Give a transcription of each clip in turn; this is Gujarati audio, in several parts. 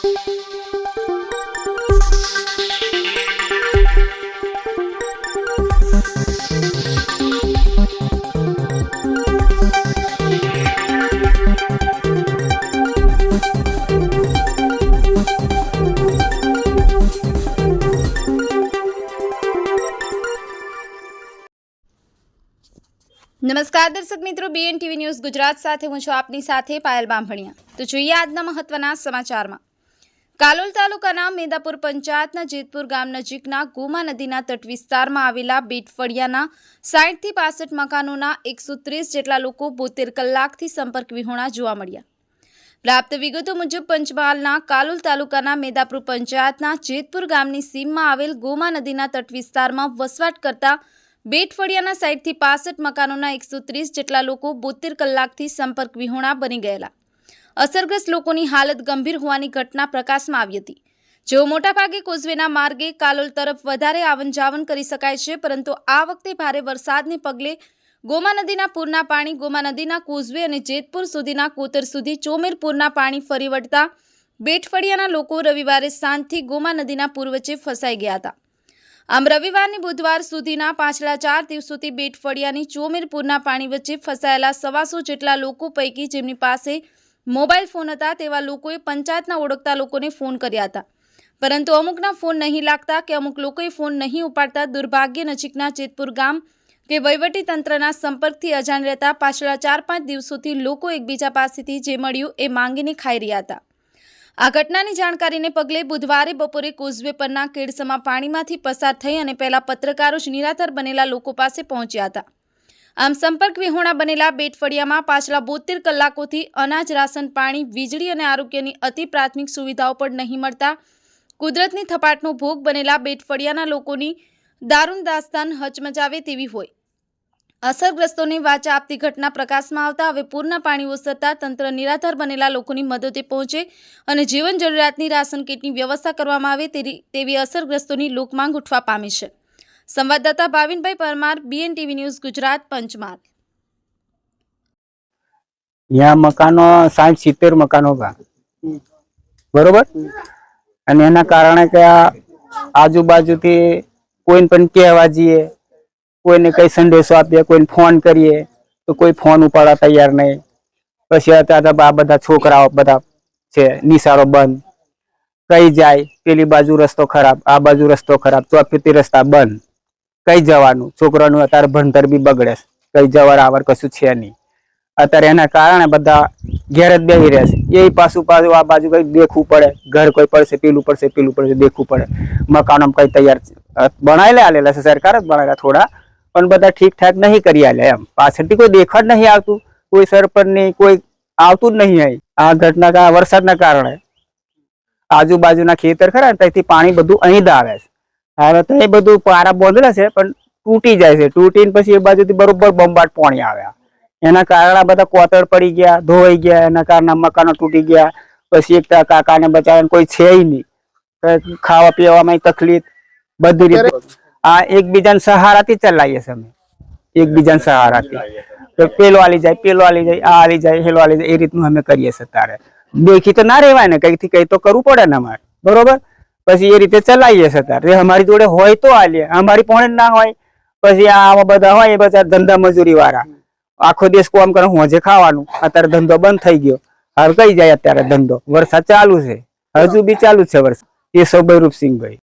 નમસ્કાર દર્શક મિત્રો બીએન ટીવી ન્યૂઝ ગુજરાત સાથે હું છું આપની સાથે પાયલ બામભણિયા. તો જોઈએ આજના મહત્વના સમાચારમાં. કાલોલ તાલુકાના મેદાપુર પંચાયતના જેતપુર ગામ નજીકના ગોમા નદીના તટ વિસ્તારમાં આવેલા બેટફળિયાના સાઠથી પાસઠ મકાનોના એકસો જેટલા લોકો બોતેર કલાકથી સંપર્ક વિહોણા જોવા મળ્યા. પ્રાપ્ત વિગતો મુજબ પંચમહાલના કાલોલ તાલુકાના મેદાપુર પંચાયતના જેતપુર ગામની સીમમાં આવેલ ગોમા નદીના તટ વિસ્તારમાં વસવાટ કરતા બેટફળિયાના સાઈડથી પાસઠ મકાનોના એકસો જેટલા લોકો બોતેર કલાકથી સંપર્ક વિહોણા બની ગયેલા. અસરગ્રસ્ત લોકોની હાલત ગંભીર હોવાની ઘટના પ્રકાશમાં આવી હતી. જેઓ મોટાભાગે કોઝવેના માર્ગે, કાલોલ તરફ વધારે આવન કરી શકાય છે, પરંતુ આ વખતે ભારે વરસાદને પગલે ગોમા નદીના પૂરના પાણી, ગોમા નદીના કોઝવે અને જેતપુર સુધીના કોતર સુધી ચોમેર પૂરના પાણી ફરી વળતા બેટફળિયાના લોકો રવિવારે સાંજથી ગોમા નદીના પૂર વચ્ચે ફસાઈ ગયા હતા. આમ રવિવારની બુધવાર સુધીના પાછલા ચાર દિવસોથી બેટફળિયાની ચોમેરપુરના પાણી વચ્ચે ફસાયેલા સવાસો જેટલા લોકો પૈકી જેમની પાસે મોબાઈલ ફોન હતા તેવા લોકોએ પંચાયતના ઓળખતા લોકોને ફોન કર્યા હતા. પરંતુ અમુકના ફોન નહીં લાગતા કે અમુક લોકોએ ફોન નહીં ઉપાડતા દુર્ભાગ્ય નજીકના જેતપુર ગામ કે તંત્રના સંપર્કથી અજાણ રહેતા પાછલા ચાર પાંચ દિવસોથી લોકો એકબીજા પાસેથી જે મળ્યું એ માંગીને ખાઈ રહ્યા હતા. આ ઘટનાની જાણકારીને પગલે બુધવારે બપોરે કોઝવે પરના કેડસમાં પાણીમાંથી પસાર થઈ અને પહેલા પત્રકારો જ નિરાધાર બનેલા લોકો પાસે પહોંચ્યા હતા. આમ સંપર્ક વિહોણા બનેલા બેટફળિયામાં પાછલા બોતેર કલાકોથી અનાજ, રાશન, પાણી, વીજળી અને આરોગ્યની અતિ પ્રાથમિક સુવિધાઓ પણ નહીં મળતા. કુદરતની થપાટનો ભોગ બનેલા બેટફળિયાના લોકોની દારૂણ દાસ્તાન હચમચાવે તેવી હોય. અસરગ્રસ્તોને વાચા આપતી ઘટના પ્રકાશમાં આવતા, હવે પૂરના પાણી ઓસરતા તંત્ર નિરાધાર બનેલા લોકોની મદદે પહોંચે અને જીવન જરૂરિયાતની રાશન કીટની વ્યવસ્થા કરવામાં આવે તેવી અસરગ્રસ્તોની લોકમાંગ ઉઠવા પામી છે. સંવાદદાતા Bhavinbhai Parmar BN TV news Gujarat Panchmahal यहाँ મકાનો સાઠ સિત્તેર મકાનો કા બરોબર અને એના કારણે કે આ આજુબાજુથી કોઈને પણ કહેવા જઈએ કોઈને કઈ સંદેશો આપીએ કોઈને ફોન કરીએ તો કોઈ ફોન ઉપાડવા તૈયાર નહીં પછી અત્યારે તો આ બધા છોકરાઓ બધા છે નિશાળો બંધ કઈ જાય પેલી બાજુ રસ્તો ખરાબ આ બાજુ રસ્તો ખરાબ ચોફેથી રસ્તા બંધ કઈ જવાનું? છોકરાનું અત્યારે ભણતર બી બગડે કઈ જવાર આવર કશું છે નહીં. અત્યારે એના કારણે બધા ઘેર જ બેસી રહે છે. એ પાછું પાછું આ બાજુ કઈ દેખવું પડે. ઘર કોઈ પડશે, પેલું પડશે પેલું પડશે, દેખવું પડે. મકાનો કઈ તૈયાર બનાવેલા આલેલા છે. સરકાર જ બનાવેલા થોડા. પણ બધા ઠીક ઠાક નહીં કરી આલે એમ. પાછળથી કોઈ દેખવા જ નહીં આવતું. કોઈ સરપંચ નહીં, કોઈ આવતું જ નહીં અહીં. આ ઘટના વરસાદના કારણે. આજુબાજુના ખેતર ખરા ત્યાંથી પાણી બધું અહીં જ આવે છે. હવે તો એ બધું પારા બોંધેલા છે, પણ તૂટી જાય છે. તૂટીને પછી એ બાજુથી બરોબર બંબાટ પાણી આવ્યા એના કારણે બધા કોતર પડી ગયા, ધોવાઈ ગયા, એના કારણે મકાનો તૂટી ગયા. પછી એક કાકાને બચાવવાનું કોઈ છે નહીં. ખાવા પીવામાં તકલીફ, બધી રીતે. આ એકબીજાને સહારાથી ચલાવીએ છીએ અમે. એકબીજાને સહારાથી. પેલો આલી જાય, પેલો આલી જાય, આ આલી જાય પેલો આલી જાય, એ રીતનું અમે કરીએ છીએ તારે. દેખી તો ના રહેવાય ને કઈથી કઈ તો કરવું પડે ને અમારે. બરોબર? પછી એ રીતે ચલાવીએ છીએ તારે અમારી જોડે હોય તો આલીએ અમારી પણ ના હોય, પછી આ બધા હોય, એ બધા ધંધા મજૂરી વાળા આખો દેશ કોમ કરે હોજે ખાવાનું. અત્યારે ધંધો બંધ થઈ ગયો. હવે કઈ જાય અત્યારે ધંધો? વરસાદ ચાલુ છે. હજુ બી ચાલુ છે વરસાદ. એ સૌ રૂપસિંહભાઈ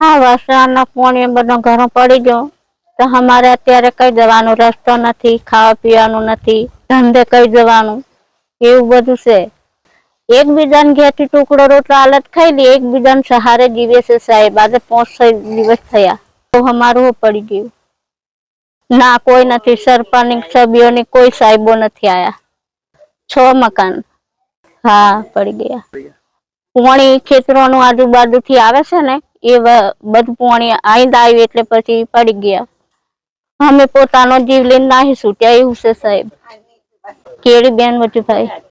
હા, વરસાદના પાણી બધો ઘરો પડી ગયો. તો અમારે અત્યારે કઈ જવાનો? રસ્તો નથી ખાવા પીવાનું નથી. ધંધે કઈ જવાનું? એવું બધું છે. એકબીજાને ઘેરથી ટુકડો રોટલો હાલત ખાઈ લે, એકબીજાને સહારે જીવે છે સાહેબ. આજે પાંચ છ દિવસ થયા. તો અમારું પડી ગયું. ના, કોઈ નથી. સરપંચ સભ્યોની કોઈ સાહેબો નથી આયા. છ મકાન. હા, પડી ગયા. પાણી ખેતરોનું આજુબાજુથી આવે છે ને, એ બધું પાણી અહીં આવ્યું એટલે પછી પડી ગયા. અમે પોતાનો જીવ લઈને નાહી છૂટ્યા, એવું છે સાહેબ. કેળી બેન વચુભાઈ.